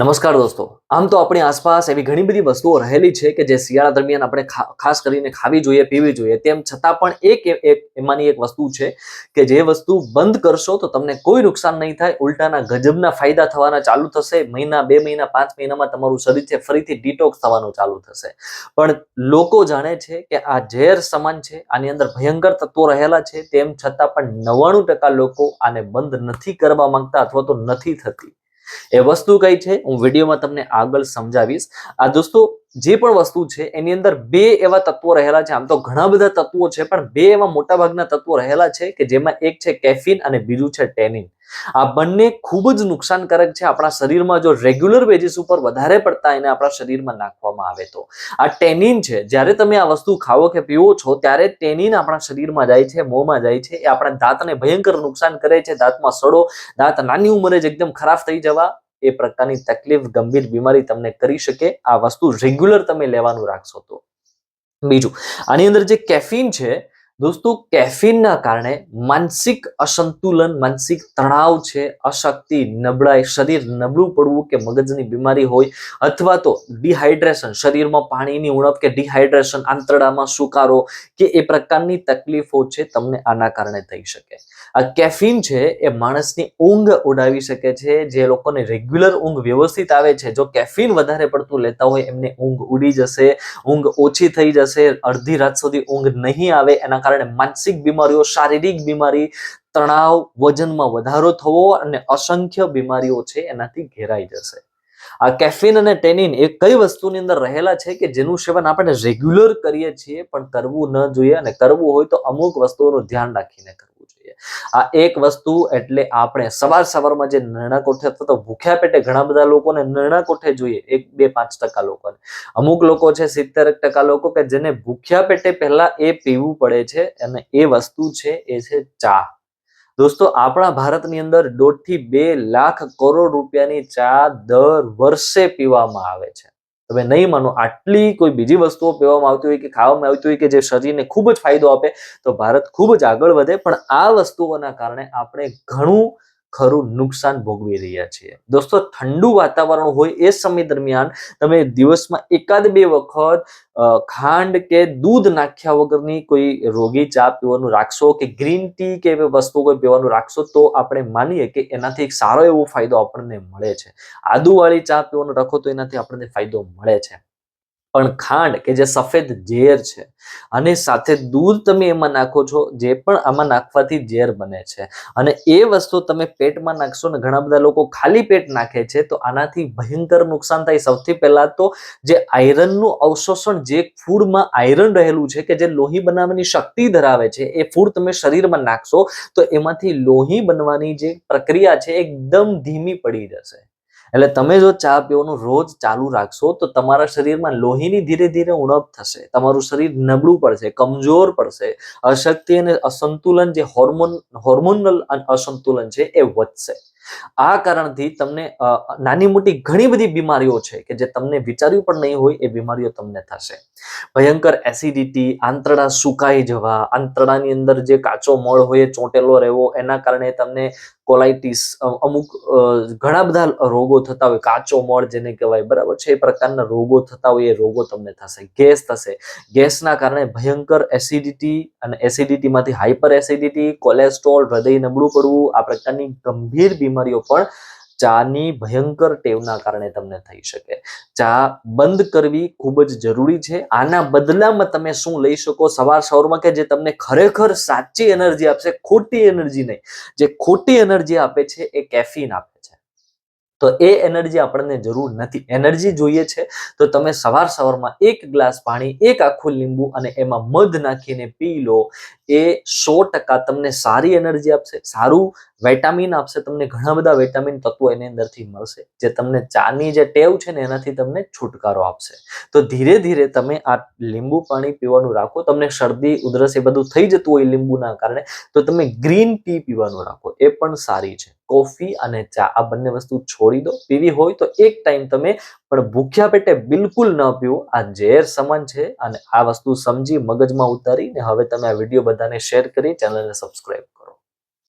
નમસ્કાર દોસ્તો. આમ તો આપણી આસપાસ એવી ઘણી બધી વસ્તુઓ રહેલી છે કે જે શિયાળા દરમિયાન આપણે ખાસ કરીને ખાવી જોઈએ, પીવી જોઈએ. તેમ છતાં પણ એક એમાંની એક વસ્તુ છે કે જે વસ્તુ બંધ કરશો તો તમને કોઈ નુકસાન નહીં થાય. ઉલટાના ગજબના ફાયદા થવાના ચાલુ થશે. મહિના, બે મહિના, પાંચ મહિનામાં તમારું શરીર છે ફરીથી ડિટોક્સ થવાનું ચાલુ થશે. પણ લોકો જાણે છે કે આ ઝેર સમાન છે, આની અંદર ભયંકર તત્વો રહેલા છે. તેમ છતાં પણ નવ્વાણું ટકા લોકો આને બંધ નથી કરવા માંગતા અથવા તો નથી થતી. એ વસ્તુ કઈ છે? હું વિડીયોમાં તમને આગળ સમજાવીશ. આ દોસ્તો જે પણ વસ્તુ છે, એની અંદર બે એવા તત્વો રહેલા છે. આમ તો ઘણા બધા તત્વો છે, પણ બે એવા મોટાભાગના તત્વો રહેલા છે કે જેમાં એક છે કેફીન અને બીજું છે ટેનિન. આ બંને ખૂબ જ નુકસાનકારક છે આપણા શરીરમાં. જો રેગ્યુલર બેઝિસ ઉપર વધારે પડતા એને આપણા શરીરમાં નાખવામાં આવે તો. આ ટેનિન છે, જ્યારે તમે આ વસ્તુ ખાવો કે પીવો છો, ત્યારે ટેનિન આપણા શરીરમાં જાય છે, મોંમાં જાય છે. એ આપણા દાંતને ભયંકર નુકસાન કરે છે. દાંતમાં સડો, દાંત નાની ઉંમરે જ એકદમ ખરાબ થઈ જવા એ પ્રકારની તકલીફ, ગંભીર બીમારી તમને કરી શકે. આ વસ્તુ રેગ્યુલર તમે લેવાનું રાખશો તો. બીજું, આની અંદર જે કેફીન છે દોસ્તો કેફીનના કારણે માનસિક અસંતુલન, માનસિક તણાવ છે, અશક્તિ, નબળાઈ, શરીર નબળું પડવું કે મગજની બીમારી હોય અથવા તો ડિહાઇડ્રેશન શરીરમાં પાણીની ઉણપ કે ડિહાઇડ્રેશન આંતરડામાં સુકારો કે એ પ્રકારની તકલીફો છે, તમને આના કારણે થઈ શકે. આ કેફીન છે, એ માણસની ઊંઘ ઉડાવી શકે છે, જે લોકોને રેગ્યુલર ઊંઘ વ્યવસ્થિત આવે છે. જો કેફીન વધારે પડતું લેતા હોય, એમને ઊંઘ ઉડી જશે, ઊંઘ ઓછી થઈ જશે, અડધી રાત સુધી ઊંઘ નહીં આવે, એના કારણે માનસિક બીમારીઓ, શારીરિક બીમારી, તણાવ, વજનમાં વધારો થવો અને અસંખ્ય બીમારીઓ છે એનાથી ઘેરાઈ જશે. આ કેફીન અને ટેનિન એ કઈ વસ્તુની અંદર રહેલા છે કે જેનું સેવન આપણે રેગ્યુલર કરીએ છીએ, પણ કરવું ન જોઈએ અને કરવું હોય તો અમુક વસ્તુઓનું ધ્યાન રાખીને કરવું આ એક વસ્તુ એટલે આપણે સવાર સવારમાં જે નરણા કોઠે અથવા ભૂખ્યા પેટે ઘણા બધા લોકોને નરણા કોઠે જોઈએ, એક, બે, પાંચ ટકા લોકોને. અમુક લોકો છે સિત્તેર ટકા લોકો કે જેને ભૂખ્યા પેટે પહેલા એ પીવું પડે છે અને એ વસ્તુ છે એ છે ચા. દોસ્તો, આપણા ભારતની અંદર દોઢથી બે લાખ કરોડ રૂપિયાની ચા દર વર્ષે પીવામાં આવે છે. તમે નહીં માનો, આટલી કોઈ બીજી વસ્તુઓ પીવામાં આવતી હોય કે ખાવામાં આવતી હોય કે જે શરીરને ખૂબ જ ફાયદો આપે, તો ભારત ખૂબ જ આગળ વધે. પણ આ વસ્તુઓના કારણે આપણે ઘણું ખરું નુકસાન ભોગવી રહ્યા છીએ દોસ્તો, ઠંડુ વાતાવરણ હોય એ સમય દરમિયાન તમે દિવસમાં એકાદ બે વખત ખાંડ કે દૂધ નાખ્યા વગરની કોઈ રોગી ચા પીવાનું રાખશો કે ગ્રીન ટી કે એવી વસ્તુ કોઈ પીવાનું રાખશો તો આપણે માનીએ કે એનાથી એક સારો એવો ફાયદો આપણને મળે છે. આદુવાળી ચા પીવાનું રાખો તો એનાથી આપણને ફાયદો મળે છે. પણ ખાંડ કે જે સફેદ ઝેર છે, અને સાથે દૂધ તમે એમાં નાખો છો, જે પણ આમાં નાખવાથી ઝેર બને છે. અને એ વસ્તુ તમે પેટમાં નાખશો ને ઘણા બધા લોકો ખાલી પેટ નાખે છે, તો આનાથી ભયંકર નુકસાન થાય. સૌથી પહેલા તો જે આયરનનું અવશોષણ, જે ફૂડમાં આયરન રહેલું છે કે જે લોહી બનાવવાની શક્તિ ધરાવે છે, એ ફૂડ તમે શરીરમાં નાખશો, તો એમાંથી લોહી બનવાની જે પ્રક્રિયા છે એકદમ ધીમી પડી જશે. એટલે તમે જો ચા પીવાનું રોજ ચાલુ રાખશો, તો તમારા શરીરમાં લોહીની ધીરે ધીરે ઉણપ થશે, તમારું શરીર નબળું પડશે, કમજોર પડશે, અશક્તિ અને અસંતુલન જે હોર્મોન, હોર્મોનલ અસંતુલન છે એ વધશે. આ કારણથી તમને નાની મોટી ઘણી બધી બીમારીઓ છે કે જે તમને વિચાર્યું પણ નહીં હોય, એ બીમારીઓ તમને થશે. ભયંકર એસિડિટી આંતરડા સુકાઈ જવા, આંતરડાની અંદર જે કાચો મળ હોય, ચોંટેલો રહેવો, એના કારણે તમને કોલાઇટિસ અમુક ઘણા બધા રોગો થતા હોય, કાચો મળ જેને કહેવાય, બરાબર છે? એ પ્રકારના રોગો થતા હોય, એ રોગો તમને થશે, ગેસ થશે. ગેસના કારણે ભયંકર એસિડિટી અને એસિડિટીમાંથી હાઇપર એસિડિટી કોલેસ્ટ્રોલ હૃદય નબળું પડવું, આ પ્રકારની ગંભીર બીમારીઓ પણ ચાની ભયંકર ટેવના કારણે તમને થઈ શકે. ચા બંધ કરવી ખૂબ જ જરૂરી છે. આના બદલામાં તમે શું લઈ શકો? સવાર સવારમાં કે જે તમને ખરેખર સાચી એનર્જી આપશે? ખોટી એનર્જી નહીં. જે ખોટી એનર્જી આપે છે એ કેફીન આપે છે. તો એ એનર્જી આપણને જરૂર નથી. એનર્જી જોઈએ છે તો તમે સવાર સવારમાં એક ગ્લાસ પાણી, એક આખું લીંબુ અને એમાં મધ નાખીને પી લો. એ સો ટકા તમને સારી એનર્જી આપશે, સારું વિટામિન આપશે, તમને ઘણા બધા વિટામિન તત્વો એની અંદરથી મળશે, જે તમને ચાની જે ટેવ છે ને એનાથી તમને છુટકારો આપશે. તો ધીરે ધીરે તમે આ લીંબુ પાણી પીવાનું રાખો. તમને શરદી, ઉધરસ એ બધું થઈ જતું હોય લીંબુના કારણે, તો તમે ગ્રીન ટી પીવાનું રાખો. એ પણ સારી છે. કોફી અને ચા, આ બંને વસ્તુ છોડી દો. પીવી હોય તો એક ટાઈમ તમે, પણ ભૂખ્યા પેટે બિલકુલ ન પીવો. આ ઝેર સમાન છે અને આ વસ્તુ સમજી મગજમાં ઉતારીને હવે તમે આ વીડિયો બધાને શેર કરી ચેનલને સબસ્ક્રાઈબ કરો.